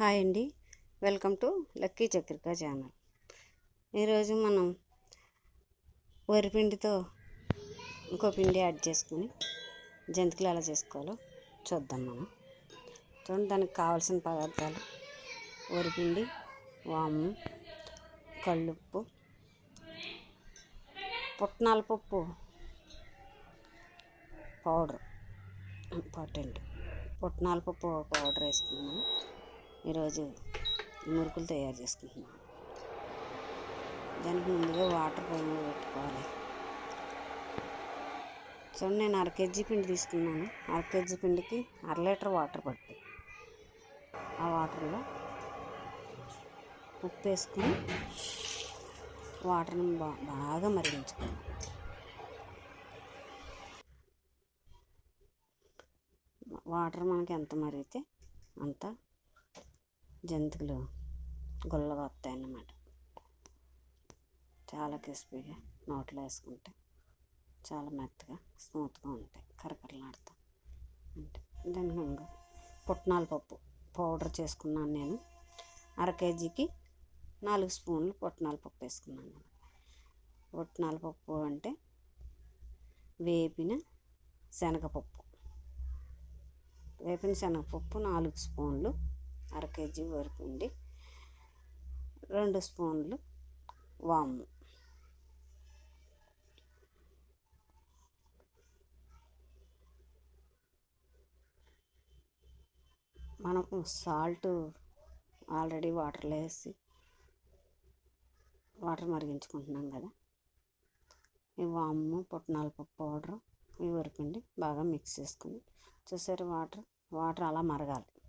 Hi అండి. Welcome to lucky Chakrika channel. ఈరోజు మనం వరిపిండితో ఇంకో పిండి యాడ్ చేసుకుని జంతికలు ఎలా చేసుకోవాలో చూద్దాం మనం. చూడండి దానికి కావాల్సిన పదార్థాలు. వరిపిండి వాము కళ్ళుప్పు పుట్నాల పప్పు పౌడర్ ఇంపార్టెంట్. పుట్నాల పప్పు పౌడర్ వేసుకున్నాము ఈరోజు మురుకులు తయారు చేసుకుంటున్నాను దానికి ముందుగా వాటర్ పైన పెట్టుకోవాలి. చూడండి నేను అర కేజీ పిండి తీసుకున్నాను. అర కేజీ పిండికి అర లీటర్ వాటర్ పడుతుంది. ఆ వాటర్లో ఉప్పు వేసుకొని వాటర్ని బా బాగా మరిగించుకోవాలి. వాటర్ మనకి ఎంత మరిగితే అంత జంతువులు గుల్లగా వస్తాయన్నమాట. చాలా క్రిస్పీగా నోట్లో వేసుకుంటే చాలా మెత్తగా స్మూత్గా ఉంటాయి. కరకరలాడతా అంటే దానికి ఇంకా పుట్నాల పప్పు పౌడర్ చేసుకున్నాను నేను. అర కేజీకి నాలుగు స్పూన్లు పుట్నాల పప్పు వేసుకున్నాను. పుట్నాల పప్పు అంటే వేపిన శనగపప్పు. వేపిన శనగపప్పు నాలుగు స్పూన్లు అర కేజీ వరకుండి రెండు స్పూన్లు వాము. మనకు సాల్ట్ ఆల్రెడీ వాటర్లో వేసి వాటర్ మరిగించుకుంటున్నాం కదా. ఈ వాము పుట్నాల పప్పు పౌడర్ ఇవి వరకుండి బాగా మిక్స్ చేసుకుని చూసారు వాటర్? వాటర్ అలా మరగాలి.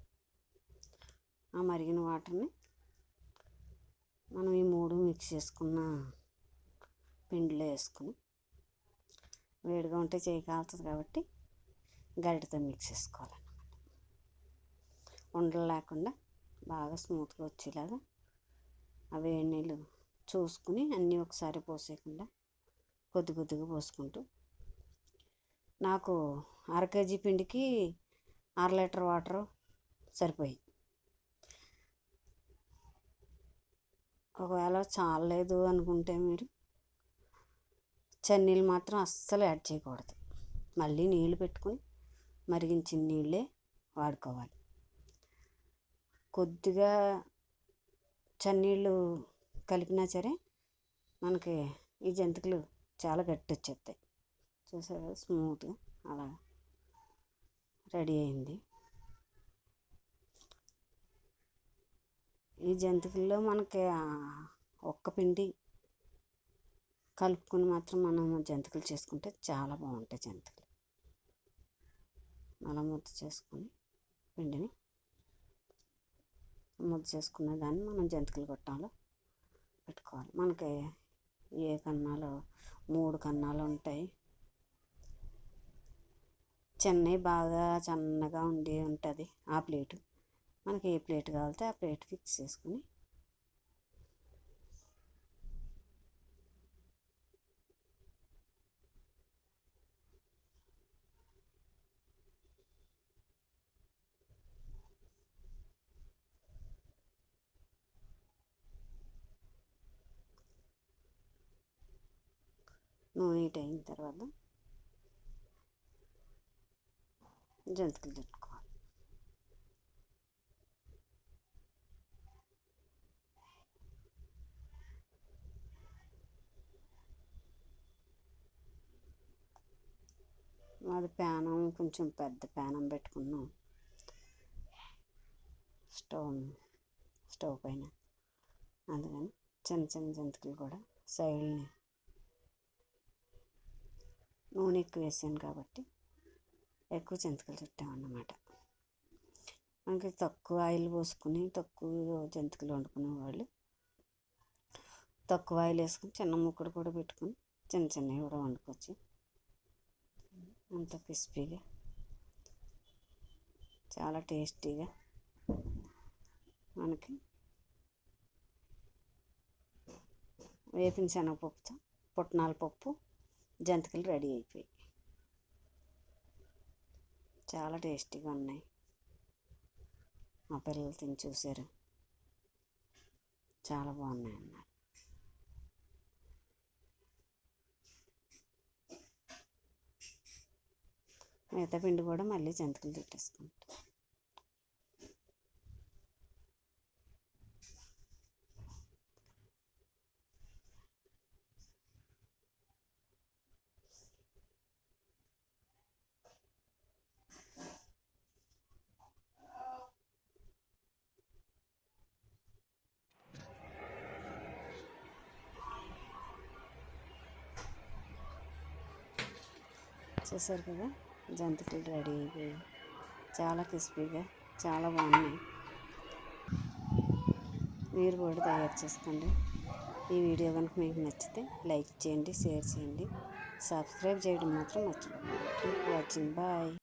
ఆ మరిగిన వాటర్ని మనం ఈ మూడు మిక్స్ చేసుకున్న పిండిలో వేసుకుని వేడిగా ఉంటే చేయి కాలుతుంది కాబట్టి గరిటతో మిక్స్ చేసుకోవాలన్నమాట. ఉండలు లేకుండా బాగా స్మూత్గా వచ్చేలాగా ఆ వేడి నీళ్ళు చూసుకుని అన్నీ ఒకసారి పోసేయకుండా కొద్ది కొద్దిగా పోసుకుంటూ నాకు అర కేజీ పిండికి అర లీటర్ వాటర్ సరిపోయింది ఒకవేళ చాలలేదు అనుకుంటే మీరు చన్నీళ్ళు మాత్రం అస్సలు యాడ్ చేయకూడదు. మళ్ళీ నీళ్ళు పెట్టుకుని మరిగించిన నీళ్ళే వాడుకోవాలి. కొద్దిగా చన్నీళ్ళు కలిపినా సరే మనకి ఈ జంతికలు చాలా గట్టి వచ్చేస్తాయి. చూసారా? స్మూత్గా అలా రెడీ అయింది. ఈ జంతికల్లో మనకి ఒక్క పిండి కలుపుకొని మాత్రం మనం జంతికలు చేసుకుంటే చాలా బాగుంటాయి జంతికలు. అలా ముద్ద చేసుకొని పిండిని ముద్ద చేసుకున్న దాన్ని మనం జంతికలు కొట్టాలో పెట్టుకోవాలి. మనకి ఏ కన్నాలు మూడు కన్నాలు ఉంటాయి. చెన్నై బాగా సన్నగా ఉండి ఉంటుంది ఆ ప్లేటు. మనకి ఏ ప్లేట్ కావాలితే ఆ ప్లేట్ ఫిక్స్ చేసుకుని నూనె హీట్ అయిన తర్వాత జంతికలు తిట్టుకోవాలి అది ప్యానం కొంచెం పెద్ద ప్యానం పెట్టుకున్నాం. స్టవ్ స్టవ్ పైన. అందుకని చిన్న చిన్న జంతికలు కూడా సైడ్ని నూనె ఎక్కువ వేసాను కాబట్టి ఎక్కువ జంతికలు చుట్టామన్నమాట. మనకి తక్కువ ఆయిల్ పోసుకుని తక్కువ జంతికలు వండుకునే వాళ్ళు తక్కువ ఆయిల్ వేసుకుని చిన్న ముక్కడు కూడా పెట్టుకుని చిన్న చిన్నవి కూడా వండుకోవచ్చు. అంత క్రిస్పీగా. చాలా టేస్టీగా మనకి వేపిన శనగపప్పుతో పుట్నాల పప్పు జంతికలు రెడీ అయిపోయాయి. చాలా టేస్టీగా ఉన్నాయి. మా పిల్లలు తిని చూశారు. చాలా బాగున్నాయి అన్నారు మిగతా పిండి కూడా మళ్ళీ జంతికలు తిట్టేసుకుంటాం. చూసారు కదా? జంతికలు రెడీ అయిపోయి చాలా క్రిస్పీగా చాలా బాగున్నాయి. మీరు కూడా తయారు చేసుకోండి. ఈ వీడియో కనుక మీకు నచ్చితే లైక్ చేయండి షేర్ చేయండి. సబ్స్క్రైబ్ చేయడం మాత్రం మర్చిపోకండి. Watching bye